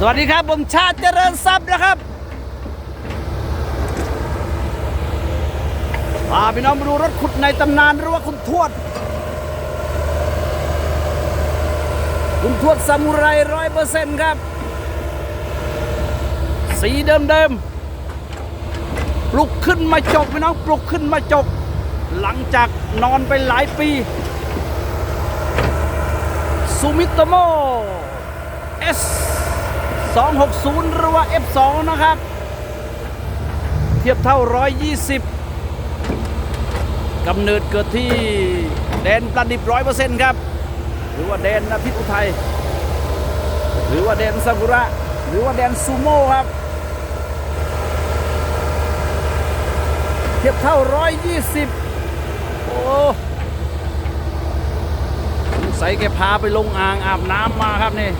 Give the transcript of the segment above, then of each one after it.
สวัสดีครับ ผมชาติเจริญทรัพย์นะครับพาพี่น้องมาดูรถขุดในตำนานหรือว่าคุณทวด คุณทวดซามูไรร้อยเปอร์เซ็นต์ครับ สีเดิมๆปลุกขึ้นมาจกพี่น้องปลุกขึ้นมาจก หลังจากนอนไปหลายปีซูมิโตโม S 260 หรือว่า F2 นะครับ เทียบเท่า 120กำเนิดเกิดที่แดนประดิบร้อยเปอร์เซ็นต์ครับ หรือว่าแดนนาทิตอุทัย หรือว่าแดนซากุระ หรือว่าแดนซูโม่ครับ เทียบเท่า 120 โอ้สงสัยแกพาไปลงอ่างอาบน้ำมาครับนี่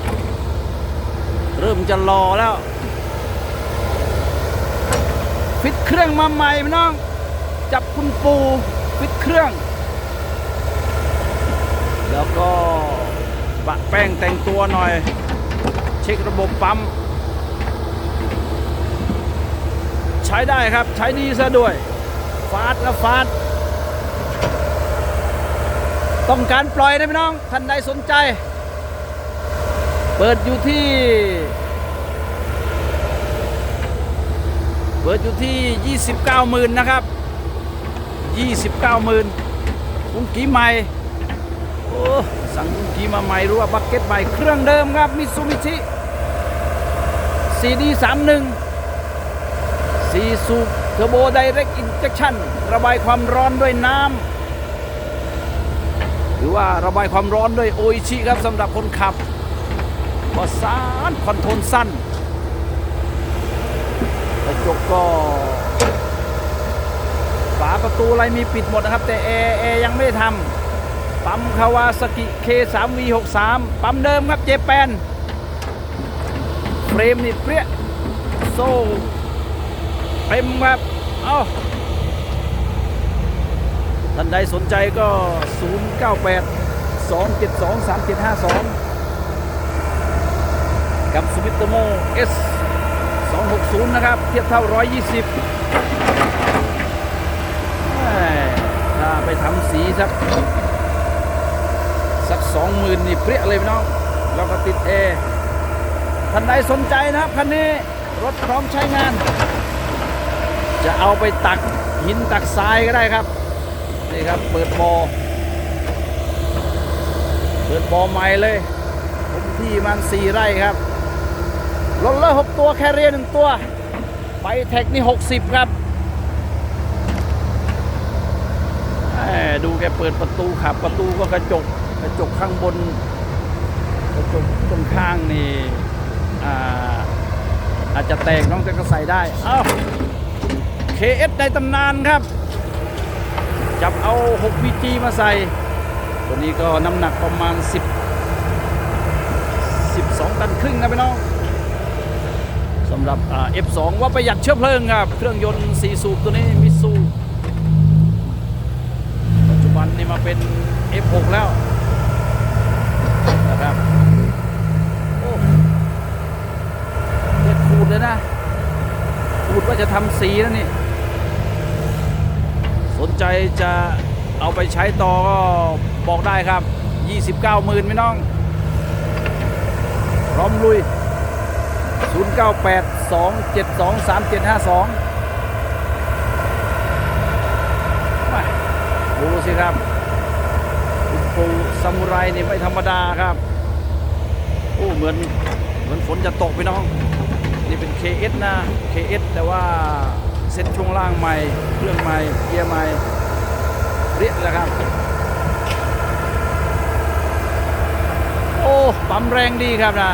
เริ่มจะรอแล้ว ฟิตเครื่องมาใหม่พี่น้อง จับคุณปูฟิตเครื่อง แล้วก็ปะแป้งแต่งตัวหน่อย เช็คระบบปั๊ม ใช้ได้ครับใช้ดีซะด้วย ฟาดและฟาดต้องการปล่อยนะพี่น้อง ท่านใดสนใจ เปิดอยู่ที่ เปิดอยู่ที่ 29หมื่นนะครับ 29หมื่นกุ้งกีใหม่โอ้สั่งกุ้งกีมาใหม่รู้ว่าบักเก็ตใหม่เครื่องเดิมครับมิซูมิชิ CD 31ซีซูเทอร์โบไดเรกอินเจคชั่นระบายความร้อนด้วยน้ำหรือว่าระบายความร้อนด้วยโออิชิครับสำหรับคนขับ ก็สานคอนโทรลสั้นกระจกก็ฝาประตูอะไรมีปิดหมดนะครับ แต่แอร์แอร์ยังไม่ได้ทำปั๊มคาวาสกิ K3V63 ปั๊มเดิมครับเจแปนเฟรมนี่เปรี้ยโซ่เต็มครับเอ้าท่านใดสนใจก็ 098 272 3752 กับสวิตโม S 260 นะครับ เทียบเท่า 120แหม่ถ้าไปทำสีสัก สัก 20,000 นี่เปรี้ยเลยพี่น้อง แล้วก็ติดเอท่านใดสนใจนะครับคันนี้รถพร้อมใช้งาน จะเอาไปตักหินตักทรายก็ได้ครับ นี่ครับ เปิดบอเปิดบอใหม่เลยผมที่มันสี่ไร่ครับ รถละหกตัวแคเรียหนึ่งตัวไฟแท็กนี่หกสิบครับ ดูแกเปิดประตูขับประตูก็กระจก กระจกข้างบน กระจกตรงข้างนี่อาอาจจะแตกน้องแต่ก็ใส่ได้ เอา้า KS ในตำนานครับ จับเอา 6 PG มาใส่ ตัวนี้ก็น้ำหนักประมาณ 10 12 ตันครึ่งนะพี่น้องำหรับอ่า F2 ว่าประหยัดเชื้อเพลิงครับ เครื่องยนต์4สูบตัวนี้มิซูปัจจุบันนี่มาเป็น F6 แล้วนะครับโอ้เด็ดขูดเลยนะขูดว่าจะทำสีแล้วนี่ สนใจจะเอาไปใช้ต่อก็บอกได้ครับ 29หมื่นพี่น้อง พร้อมลุย 0982723752มาดูสิครับคุณปูซามูไรนี่ไม่ธรรมดาครับโอ้เหมือนเหมือนฝนจะตกพี่น้อง นี่เป็น KS นะ KS แต่ว่าเซ็ตช่วงล่างใหม่ เครื่องใหม่ เกียร์ใหม่ เรียกแล้วครับ โอ้ ปั๊มแรงดีครับนะ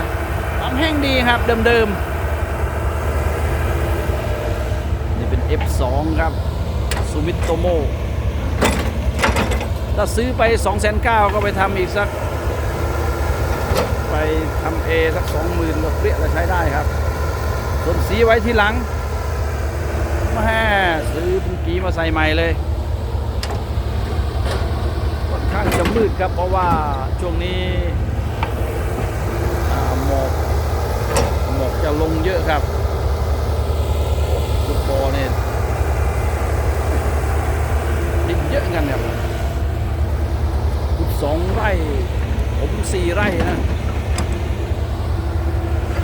แห้งดีครับเดิมๆ นี่เป็น F2 ครับซูมิโตโมถ้าซื้อไป2 9 0 0 0ก็ไปทำอีกสัก ไปทำเอสัก 20,000ก็เปรี้ยแล้วใช้ได้ครับส่วนสีไว้ที่หลังมาแม่ซื้อปุงกีมาใส่ใหม่เลยค่อนข้างจะมืดครับเพราะว่าช่วงนี้อ่าหมอกหม เยอะครับลูกบอลเนี่ยดินเยอะกันครับขุดสองไร่ ผมสี่ไร่นะ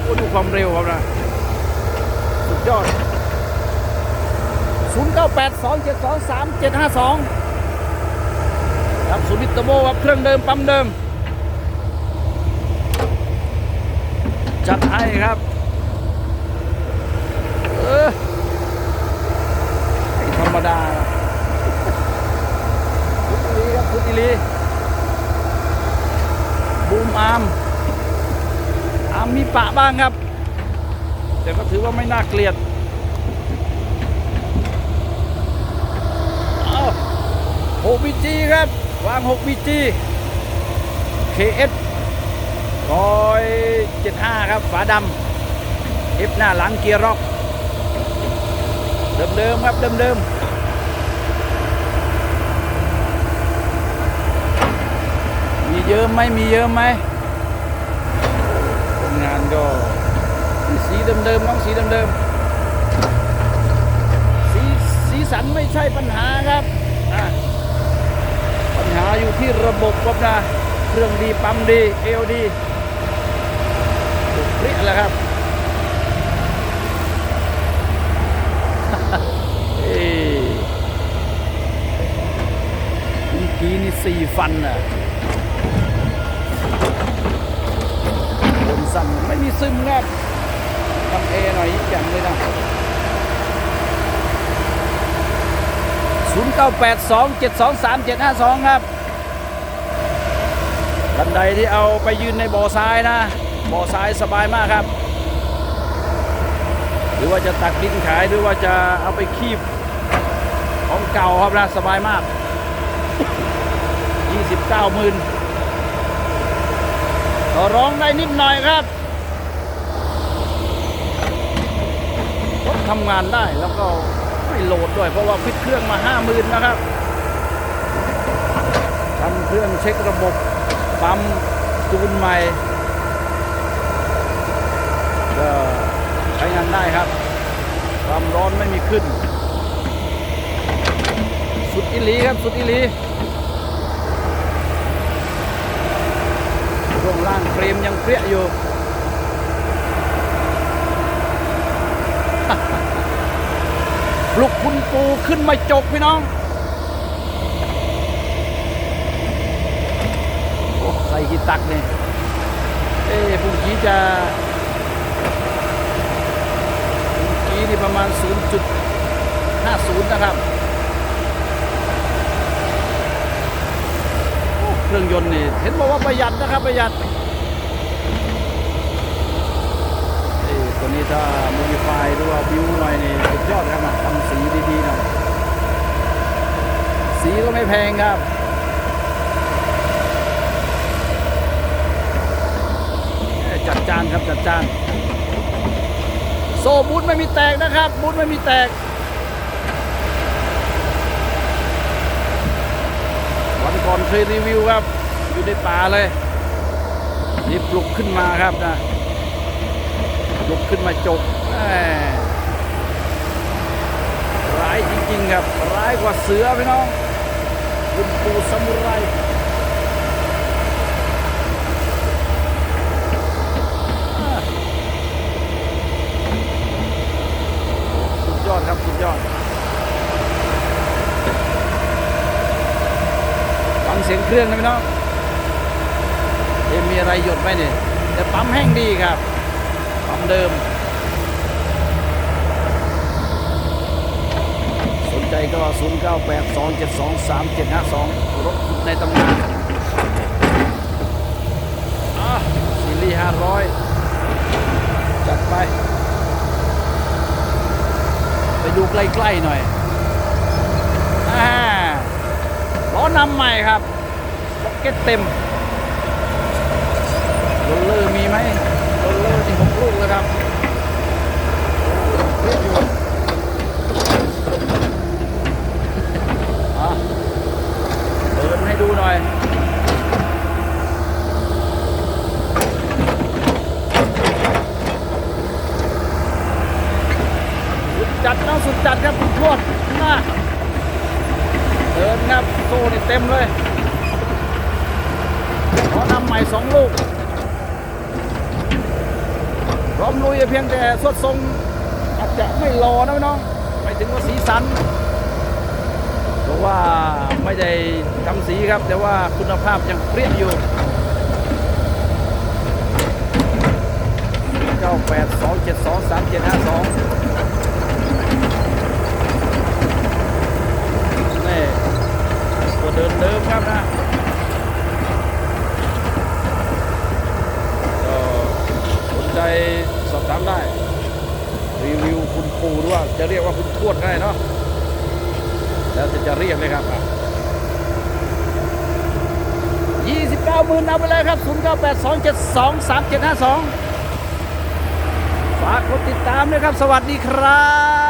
โอ้ดูความเร็วครับนะ สุดยอด 0 9 8 2 7 2 3 7 5 2 ครับสุมิตโมครับเครื่องเดิม ปั๊มเดิม จัดให้ครับ ออธรรมดานะพุทธิลีครับพุทธิลีบูมอาร์มอาร์มมีปะบ้างครับ แต่ก็ถือว่าไม่น่าเกลียดเอา6 BG ครับ วาง 6 BG KS ร้อยเจ็ดห้าครับ ฝาดำ F หน้าหลังเกียร์ร็อก เดิมๆครับเดิมๆมีเยอะไหมมีเยอะไหมผลงานก็สีเดิมๆน้องสีเดิมๆสีสีสันไม่ใช่ปัญหาครับปัญหาอยู่ที่ระบบครับนะเครื่องดีปั๊มดีเอลดีถูกเปรี้ยแล้วครับ เมื่อกี้นี่สี่ฟันอะบนสั่นไม่มีซึมครับทำเอหน่อยอีกอย่างเลยนะ0 9 8 2 7 2 3 7 5 2 ครับบันไดที่เอาไปยืนในบ่อทรายนะ บ่อทรายสบายมากครับ รือว่าจะตักดินขายหรือว่าจะเอาไปคีบของเก่าครับนะสบายมาก 29หมื่นต่อร้องได้นิดหน่อยครับรถทำงานได้แล้วก็ไม่โหลดด้วยเพราะว่าฟิตเครื่องมาห้าหมื่นนะครับทำเครื่องเช็คระบบปั๊มจูนใหม่ก็ ใช้งานได้ครับ ความร้อนไม่มีขึ้น สุดอิลีครับ สุดอิลีช่วงล่างเฟรมยังเปรี้ยอยู่ปลุกคุณปูขึ้นมาจกพี่น้อง ใส่กีตักเนี่ยเอ้พรุ่งนี้จะพรุ่ง นี้นี่ประมาณ 0.50 นะครับ เครื่องยนต์นี่ เห็นบอกว่าประหยัดนะครับประหยัดตัวนี้ถ้า modify หรือว่าบิวหน่อยนี่สุดยอดครับนะทำสีดีๆหน่อยสีก็ไม่แพงครับจัดจานครับจัดจาน โซ่บูทไม่มีแตกนะครับ บูทไม่มีแตก วันก่อนเคยรีวิวครับ อยู่ในป่าเลย นี่ปลุกขึ้นมาครับนะปลุกขึ้นมาจกแหม่ร้ายจริงๆครับ ร้ายกว่าเสือพี่น้องคุณปูซมุไรอ่าสุด ยอดครับสุดยอดฟังเสียงเครื่องนะพี่น้องเอ๊ะมีอะไรหยดไหมเนี่ยแต่ปั๊มแห้งดีครับปั๊มเดิม สนใจก็ 0 9 8 2 7 2 3 7 5 2 รถในตำนานอะซีรีส์500 จัดไป ไปดูใกล้ๆหน่อยอ่าล้อนำใหม่ครับล็อกเก็ตเต็มโรลเลอร์มีไหมโรลเลอร์ที่ผมลูกเลยครับเรียบอยู่อะเดินให้ดูหน่อย สุดจัดครับคุณทวดหน้าเดินครับโซ่นี่ เต็มเลยขอนำใหม่สองลูกร้อมลุยเพียงแต่สวดทรงอาจจะไม่รอนะพี่น้องไม่ถึงว่าสีสันเพราะว่าไม่ได้ทำสีครับ แต่ว่าคุณภาพยังเปรี้ยอยู่9 8 2 7 2 3 7 5 2นี่ตัวเดินเดิมครับนะก็สนใจสอบถามได้ รีวิวคุณปู่หรือว่าจะเรียกว่าคุณทวดก็ได้เนาะแล้วจะจะเรียกเลยครับอะ29หมื่นเอาไปเลยครับ 0982723752 ฝากกดติดตามด้วยครับ สวัสดีครับ